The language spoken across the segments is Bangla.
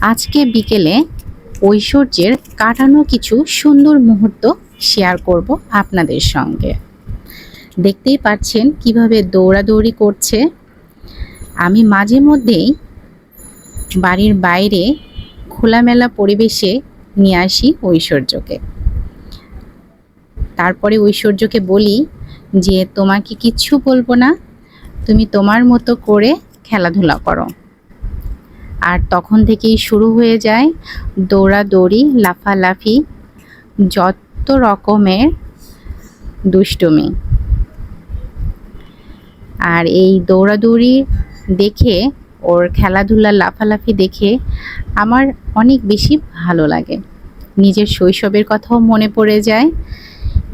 আজকে বিকেলে ঐশ্বর্যের কাটানো কিছু সুন্দর মুহূর্ত শেয়ার করব আপনাদের সঙ্গে। দেখতেই পাচ্ছেন কীভাবে দৌড়াদৌড়ি করছে। আমি মাঝে মধ্যেই বাড়ির বাইরে খোলামেলা পরিবেশে নিয়ে আসি ঐশ্বর্যকে। তারপরে ঐশ্বর্যকে বলি যে, তোমাকে কিচ্ছু বলব না, তুমি তোমার মতো করে খেলাধুলা করো। আর তখন থেকেই শুরু হয়ে যায় দৌড়াদৌড়ি, লাফালাফি, যত রকমের দুষ্টুমি। আর এই দৌড়াদৌড়ি দেখে, ওর খেলাধুলা, লাফালাফি দেখে আমার অনেক বেশি ভালো লাগে। নিজের শৈশবের কথাও মনে পড়ে যায়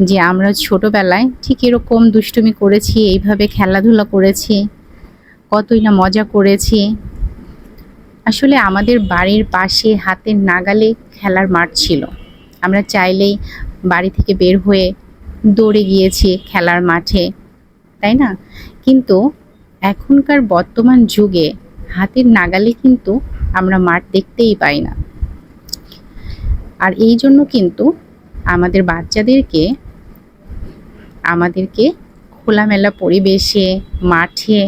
যে আমরা ছোটোবেলায় ঠিক এরকম দুষ্টুমি করেছি, এইভাবে খেলাধুলা করেছি, কতই না মজা করেছি। আসলে আমাদের বাড়ির পাশে হাতের নাগালে খেলার মাঠ ছিল। আমরা চাইলেই বাড়ি থেকে বের হয়ে দৌড়ে গিয়েছি খেলার মাঠে, তাই না? কিন্তু এখনকার বর্তমান যুগে হাতের নাগালে কিন্তু আমরা মাঠ দেখতেই পাই না। আর এই জন্য কিন্তু আমাদের বাচ্চাদেরকে, আমাদেরকে খোলামেলা পরিবেশে, মাঠে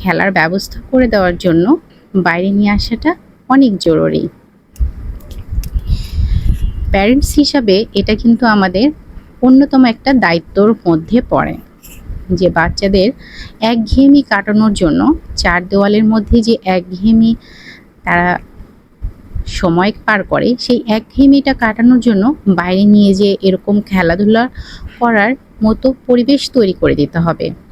খেলার ব্যবস্থা করে দেওয়ার জন্য বাইরে নিয়ে আসাটা অনেক জরুরি। প্যারেন্টস হিসাবে এটা কিন্তু আমাদের অন্যতম একটা দায়িত্বর মধ্যে পড়ে। যে বাচ্চাদের একঘেয়েমি কাটানোর জন্য চার দেওয়ালের মধ্যে যে একঘেয়েমি তারা সময় পার করে, সেই একঘেয়েমিটা কাটানোর জন্য বাইরে নিয়ে যে এরকম খেলাধুলা করার মতো পরিবেশ তৈরি করে দিতে হবে।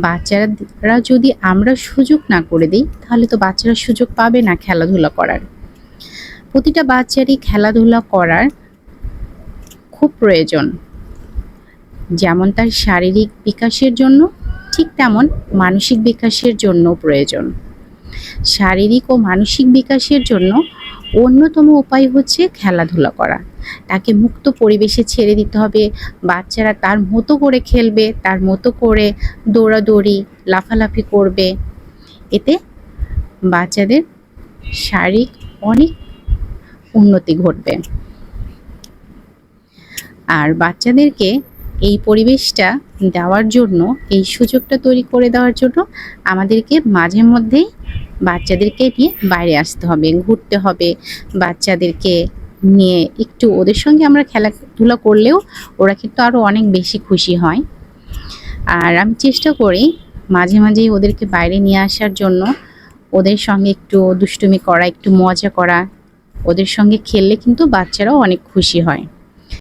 বাচ্চারা যদি আমরা সুযোগ না করে দিই, তাহলে তো বাচ্চারা সুযোগ পাবে না খেলাধুলা করার। প্রতিটা বাচ্চারই খেলাধুলা করার খুব প্রয়োজন। যেমন তার শারীরিক বিকাশের জন্য, ঠিক তেমন মানসিক বিকাশের জন্য প্রয়োজন। শারীরিক ও মানসিক বিকাশের জন্য অন্যতম উপায় হচ্ছে খেলাধুলা করা। তাকে মুক্ত পরিবেশে ছেড়ে দিতে হবে। বাচ্চারা তার মতো করে খেলবে, তার মতো করে দৌড়াদৌড়ি, লাফালাফি করবে। এতে বাচ্চাদের শারীরিক অনেক উন্নতি ঘটবে। আর বাচ্চাদেরকে এই পরিবেশটা দেওয়ার জন্য, এই সুযোগটা তৈরি করে দেওয়ার জন্য আমাদেরকে মাঝে মধ্যেই বাচ্চাদেরকে নিয়ে বাইরে আসতে হবে, ঘুরতে হবে। বাচ্চাদেরকে নিয়ে একটু ওদের সঙ্গে আমরা খেলাধুলা করলেও ওরা কিন্তু আরও অনেক বেশি খুশি হয়। আর আমি চেষ্টা করি মাঝে মাঝেই ওদেরকে বাইরে নিয়ে আসার জন্য ওদের সঙ্গে একটু দুষ্টুমি করা, একটু মজা করা। ওদের সঙ্গে খেললে কিন্তু বাচ্চারাও অনেক খুশি হয়।